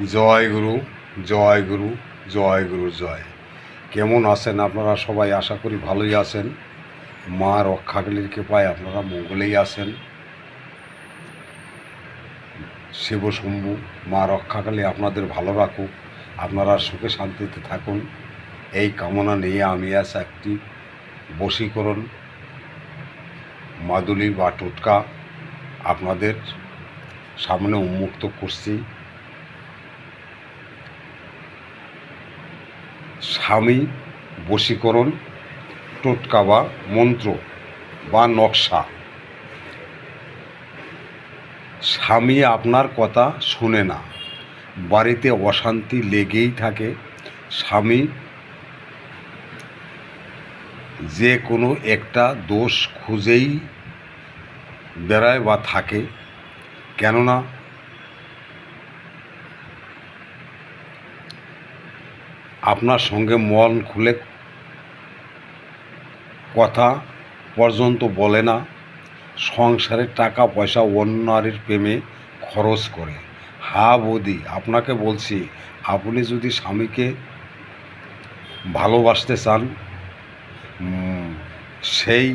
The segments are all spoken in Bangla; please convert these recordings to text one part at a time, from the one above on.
জয় গুরু জয় গুরু জয় গুরু, জয়। কেমন আছেন আপনারা সবাই? আশা করি ভালোই আছেন। মা রক্ষাকালীর কৃপায় আপনারা মঙ্গলেই আছেন। শিব শম্ভু, মা রক্ষাকালী আপনাদের ভালো রাখুক। আপনারা সুখে শান্তিতে থাকুন। এই কামনা নিয়ে আমি আজ একটি বশীকরণ, মাদুলি বা টোটকা আপনাদের সামনে উন্মুক্ত করছি। স্বামী, বশীকরণ টোটকা বা মন্ত্র বা নকশা। স্বামী আপনার কথা শুনে না। বাড়িতে অশান্তি লেগেই থাকে। স্বামী যে কোনো একটা দোষ খুঁজেই বেড়ায় বা থাকে। কেননা আপনার সঙ্গে মন খুলে কথা পর্যন্ত বলে না। সংসারের টাকা, পয়সা, অন্য নারীর প্রেমে খরচ করে। হা বৌদি, আপনাকে বলছি, আপনি যদি স্বামীকে ভালোবাসতে চান সেই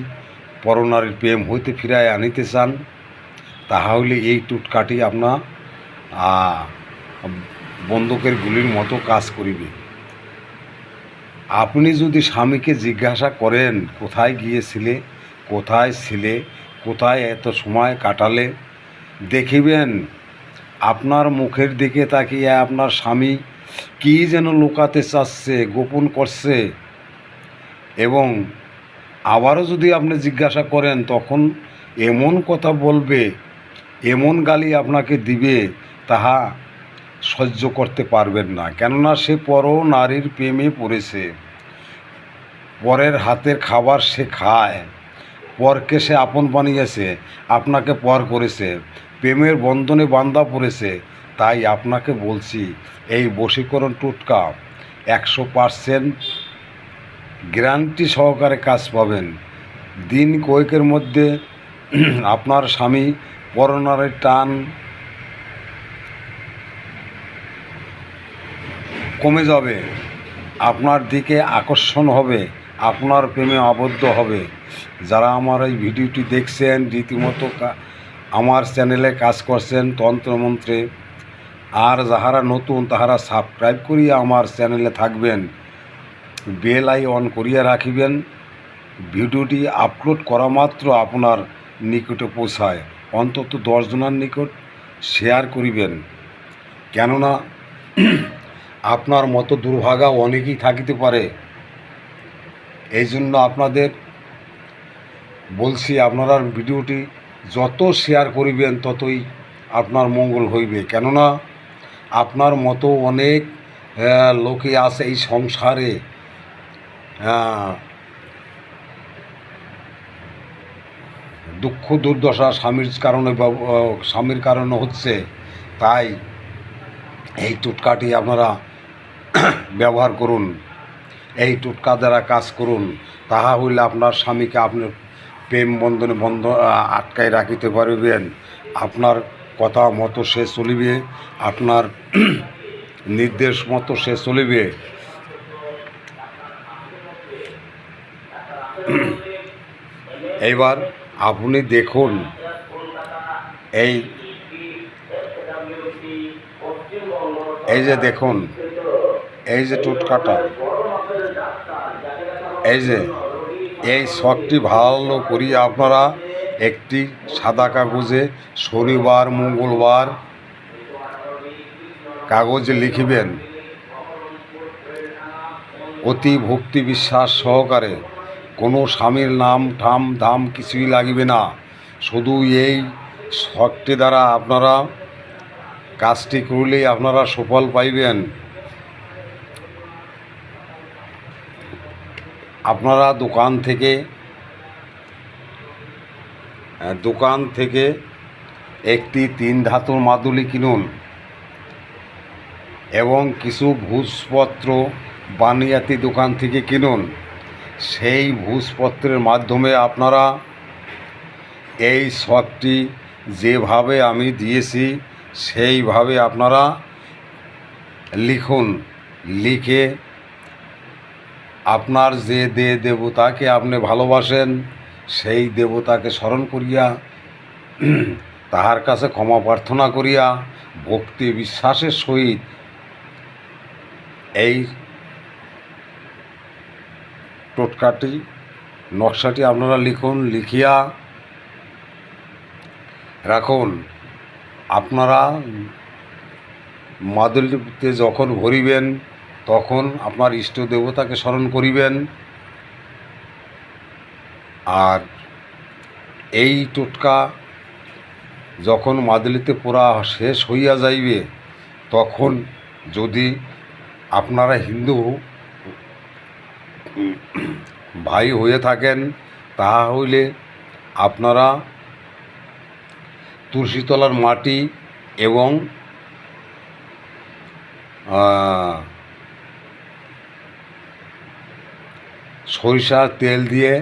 পরনারীর প্রেম হইতে ফিরায় আনিতে চান, তাহলে এই টুটকাটি আপনার বন্দুকের গুলির মতো কাজ করিবে। আপনি যদি স্বামীকে জিজ্ঞাসা করেন, কোথায় গিয়েছিলে, কোথায় ছিলে, কোথায় এত সময় কাটালে, দেখিবেন, আপনার মুখের দিকে তাকিয়ে আপনার স্বামী কী যেন লুকাতে চাচ্ছে, গোপন করছে। এবং আবারও যদি আপনি জিজ্ঞাসা করেন, তখন এমন কথা বলবে, এমন গালি আপনাকে দিবে, তাহা সহ্য করতে পারবেন না। কেননা সে পর নারীর প্রেমে পড়েছে। পরের হাতের খাবার সে খায়। পরকে সে আপন বানিয়েছে, আপনাকে পর করেছে। প্রেমের বন্ধনে বান্ধা পড়েছে, তাই আপনাকে বলছি, এই বশীকরণ টোটকা একশো পারসেন্ট গ্যারান্টি সহকারে কাজ পাবেন। দিন কয়েকের মধ্যে আপনার স্বামী পরনারের টান কমে যাবে, আপনার দিকে আকর্ষণ হবে, আপনার প্রেমে আবদ্ধ হবে। যারা আমার এই ভিডিওটি দেখছেন, রীতিমতো আমার চ্যানেলে কাজ করছেন তন্ত্রমন্ত্রে, আর যাহারা নতুন, তাহারা সাবস্ক্রাইব করিয়া আমার চ্যানেলে থাকবেন, বেল আই অন করিয়া রাখিবেন। ভিডিওটি আপলোড করা মাত্র আপনার নিকটে পৌঁছায়। অন্তত দশজনের নিকট শেয়ার করিবেন। কেননা আপনার মতো দুর্ভাগা অনেকেই থাকিতে পারে। এই জন্য আপনাদের বলছি, আপনারা ভিডিওটি যত শেয়ার করিবেন, ততই আপনার মঙ্গল হইবে। কেননা, আপনার মতো অনেক লোকে আছে এই সংসারে। দুঃখ, দুর্দশা স্বামীর কারণে স্বামীর কারণে হচ্ছে। তাই এই টুটকাটি আপনারা ব্যবহার করুন, এই টুটকা দ্বারা কাজ করুন, তাহা হইলে আপনার স্বামীকে আপনার প্রেম বন্ধনে বন্ধ আটকায় রাখিতে পারবেন। আপনার কথা মতো সে চলিবে, আপনার নির্দেশ মতো সে চলিবে। এইবার আপনি দেখুন, এই এই যে দেখুন এই যে টুটকাটা, এই যে এই শখটি ভালো করি আপনারা, একটি সাদা কাগজে শনিবার, মঙ্গলবার কাগজে লিখিবেন। অতি ভক্তি বিশ্বাস সহকারে, কোনো স্বামীর নাম, ঠাম, দাম কিছুই লাগিবে না। শুধু এই শখটি দ্বারা আপনারা কাজটি করলেই আপনারা সুফল পাইবেন। আপনারা দোকান থেকে দোকান থেকে একটি তিন ধাতুর মাদুলি কিনুন এবং কিছু ভূষপত্র বানিয়াতি দোকান থেকে কিনুন। সেই ভূষপত্রের মাধ্যমে আপনারা এই শখটি যেভাবে আমি দিয়েছি, সেইভাবে আপনারা লিখুন, লিখে আপনার যে দে দেবতাকে আপনি ভালোবাসেন, সেই দেবতাকে স্মরণ করিয়া, তাহার কাছে ক্ষমা প্রার্থনা করিয়া, ভক্তি বিশ্বাসের সহিত এই টোটকাটি, নকশাটি আপনারা লিখুন, লিখিয়া রাখুন। আপনারা মাদুলিতে যখন ভরিবেন তখন আপনার ইষ্ট দেবতাকে স্মরণ করিবেন। আর এই টোটকা যখন মাদুলিতে পোড়া শেষ হইয়া যাইবে, তখন যদি আপনারা হিন্দু ভাই হয়ে থাকেন তাহা হইলে আপনারা তুলসীতলার মাটি এবং সরিষার তেল দিয়ে,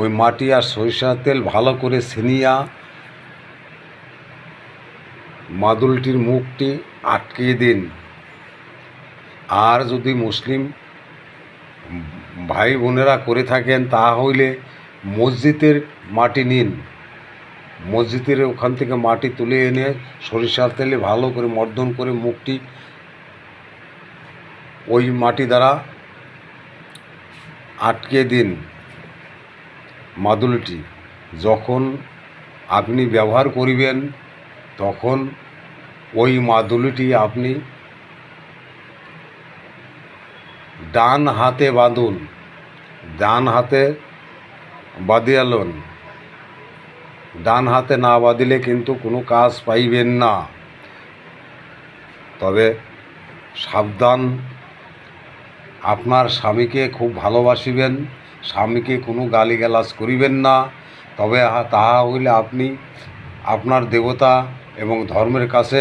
ওই মাটি আর সরিষার তেল ভালো করে ছিনিয়া, মাদুলটির মুখটি আটকিয়ে দিন। আর যদি মুসলিম ভাই বোনেরা করে থাকেন তা হইলে মসজিদের মাটি নিন। মসজিদের ওখান থেকে মাটি তুলে এনে সরিষার তেলে ভালো করে মর্দন করে মুখটি ওই মাটি দ্বারা আটকে দিন মাদুলিটি। যখন আপনি ব্যবহার করিবেন, তখন ওই মাদুলিটি আপনি ডান হাতে বাঁধুন, ডান হাতে বাঁধিয়ালন ডান হাতে না বাঁধিলে কিন্তু কোনো কাজ পাইবেন না। তবে সাবধান আপনার স্বামীকে খুব ভালোবাসিবেন, স্বামীকে কোনো গালিগালাজ করিবেন না, তবে তাহা হইলে আপনি আপনার দেবতা এবং ধর্মের কাছে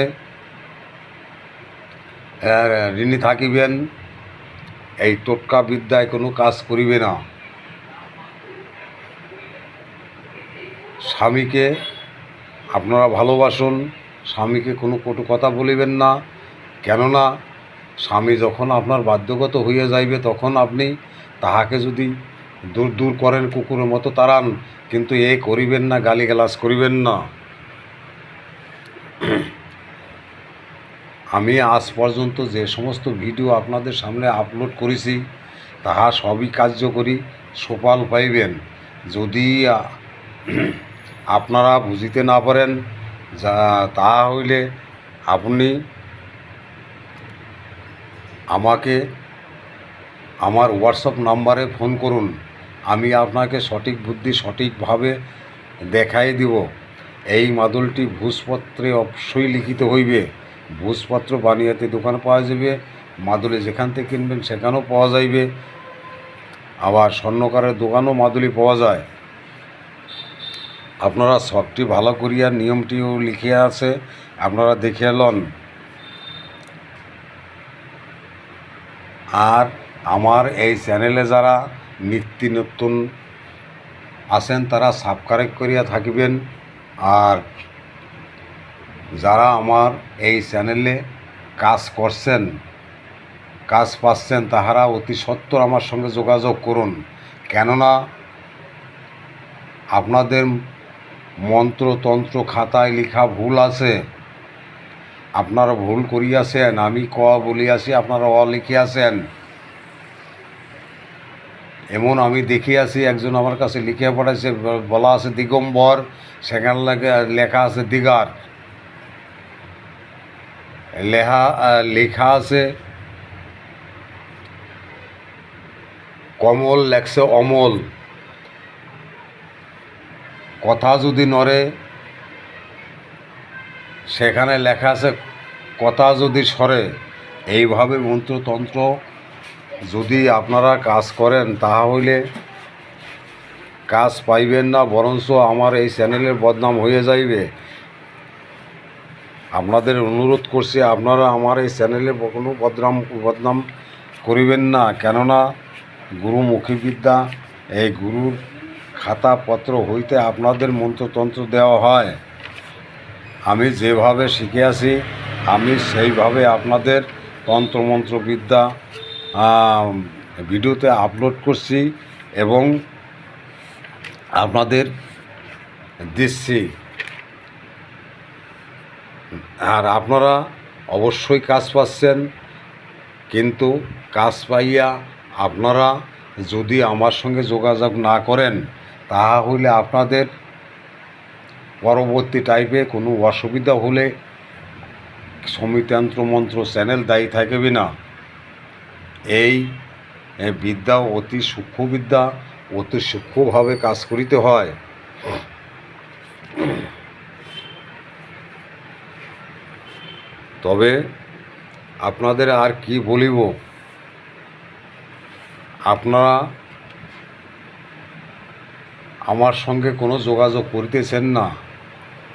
ঋণী থাকিবেন। এই টোটকা বিদ্যায় কোনো কাজ করিবে না। স্বামীকে আপনারা ভালোবাসুন, স্বামীকে কোনো কটু কথা বলিবেন না, কেননা স্বামী যখন আপনার বাধ্যগত হইয়া যাইবে, তখন আপনি তাহাকে যদি দূর দূর করেন কুকুরের মতো তাড়ান, কিন্তু এ করিবেন না, গালিগালাজ করিবেন না। আমি আজ পর্যন্ত যে সমস্ত ভিডিও আপনাদের সামনে আপলোড করেছি, তাহা সবই কার্যকরী সোপাল পাইবেন। যদি আপনারা বুঝিতে না পারেন, যা তাহা হইলে আপনি আমাকে আমার হোয়াটসঅ্যাপ নাম্বারে ফোন করুন। আমি আপনাকে সঠিক বুদ্ধি সঠিকভাবে দেখাই দিব। এই মাদুলটি ভূষপত্রে অবশ্যই লিখিত হইবে। ভূষপত্র বানিয়াতে দোকান পাওয়া যাবে। মাদুলি যেখান থেকে কিনবেন সেখানেও পাওয়া যাইবে। আবার স্বর্ণকারের দোকানও মাদুলি পাওয়া যায়। আপনারা সবটি ভালো করিয়া নিয়মটিও লিখিয়া আছে। আপনারা দেখিয়া লন। আর আমার এই চ্যানেলে যারা নিত্য নতুন আছেন, তারা সাবস্ক্রাইব করিয়া থাকিবেন। আর যারা আমার এই চ্যানেলে কাজ করছেন, কাজ পাচ্ছেন, তাহারা অতি সত্বর আমার সঙ্গে যোগাযোগ করুন। কেননা আপনাদের মন্ত্রতন্ত্র খাতায় লেখা ভুল আছে। আপনারা ভুল করিয়াছেন, আমি ক বলিয়াছি, আপনারা অ লিখিয়াছেন। এমন আমি দেখিয়াছি, একজন আমার কাছে লিখিয়া পড়াইছে, বলা আছে দিগম্বর, সেখানে লেখা- লেখা আছে দিগার। লেখা লেখা আছে, কমল লেখছে অমল। কথা যদি নড়ে সেখানে লেখা আছে, কথা যদি সরে, এইভাবে মন্ত্রতন্ত্র যদি আপনারা কাজ করেন তাহা হইলে কাজ পাইবেন না, বরঞ্চ আমার এই চ্যানেলের বদনাম হয়ে যাইবে। আপনাদের অনুরোধ করছি, আপনারা আমার এই চ্যানেলে কোনো বদনাম বদনাম করিবেন না, কেননা গুরুমুখী বিদ্যা এই গুরুর খাতাপত্র হইতে আপনাদের মন্ত্রতন্ত্র দেওয়া হয়। আমি যেভাবে শিখে আছি, আমি সেইভাবে আপনাদের তন্ত্রমন্ত্র বিদ্যা ভিডিওতে আপলোড করছি এবং আপনাদের দিচ্ছি। আর আপনারা অবশ্যই কাজ পাচ্ছেন, কিন্তু কাজ পাইয়া আপনারা যদি আমার সঙ্গে যোগাযোগ না করেন তাহা তাহলে আপনাদের পরবর্তী টাইপে কোনো অসুবিধা হলে সমিতন্ত্র মন্ত্র চ্যানেল দায়ী থাকবে না। এই বিদ্যা অতি সূক্ষ্ম বিদ্যা, অতি সূক্ষ্মভাবে কাজ করিতে হয়। তবে আপনাদের আর কি বলিব? আপনারা আমার সঙ্গে কোনো যোগাযোগ করিতেছেন না।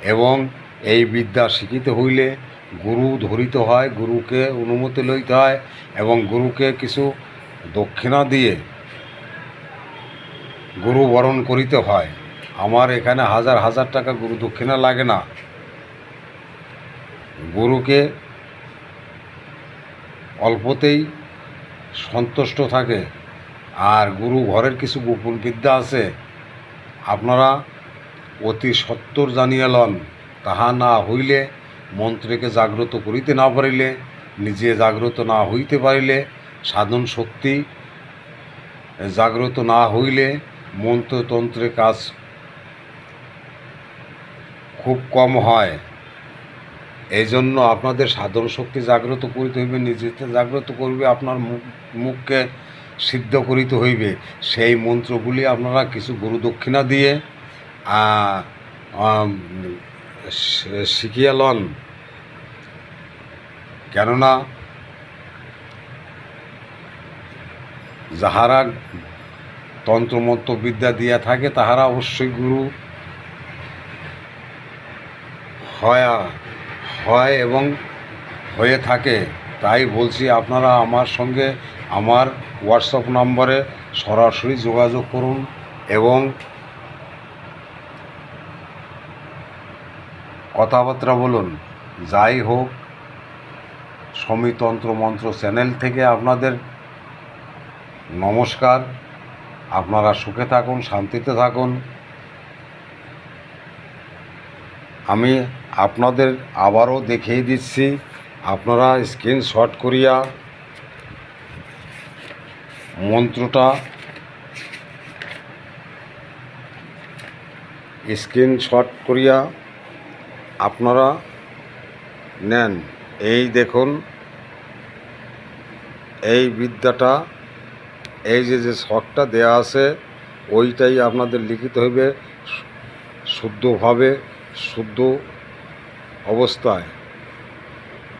এবং এই বিদ্যা শিখিতে হইলে গুরু ধরিত হয়, গুরুকে অনুমতি লইতে হয় এবং গুরুকে কিছু দক্ষিণা দিয়ে গুরু বরণ করিতে হয়। আমার এখানে হাজার হাজার টাকা গুরু দক্ষিণা লাগে না। গুরুকে অল্পতেই সন্তুষ্ট থাকে। আর গুরু ঘরের কিছু গোপন বিদ্যা আছে। আপনারা অতি সত্তর জানিয়া লন, তাহা না হইলে মন্ত্রকে জাগ্রত করিতে না পারিলে, নিজে জাগ্রত না হইতে পারিলে সাধন শক্তি জাগ্রত না হইলে মন্ত্রতন্ত্রে কাজ খুব কম হয়। এই জন্য আপনাদের সাধন শক্তি জাগ্রত করিতে হইবে নিজেতে জাগ্রত করবে, আপনার মুখ মুখকে সিদ্ধ করিতে হইবে। সেই মন্ত্রগুলি আপনারা কিছু গুরু দক্ষিণা দিয়ে শিখিয়ে লন কেননা যাহারা তন্ত্রমন্ত্র বিদ্যা দিয়া থাকে, তাহারা অবশ্যই গুরু হয় হয় এবং হয়ে থাকে। তাই বলছি, আপনারা আমার সঙ্গে আমার হোয়াটসঅ্যাপ নম্বরে সরাসরি যোগাযোগ করুন এবং কথাবার্তা বলুন, যাই হোক, সমিতন্ত্র মন্ত্র চ্যানেল থেকে আপনাদের নমস্কার। আপনারা সুখে থাকুন, শান্তিতে থাকুন। আমি আপনাদের আবারও দেখিয়ে দিচ্ছি, আপনারা স্ক্রিনশট করিয়া মন্ত্রটা স্ক্রিনশট করিয়া আপনারা নেন। এই দেখুন, এই বিদ্যাটা, এই যে যে শখটা দেয়া আছে, ওইটাই আপনাদের লিখিত হইবে শুদ্ধভাবে, শুদ্ধ অবস্থায়।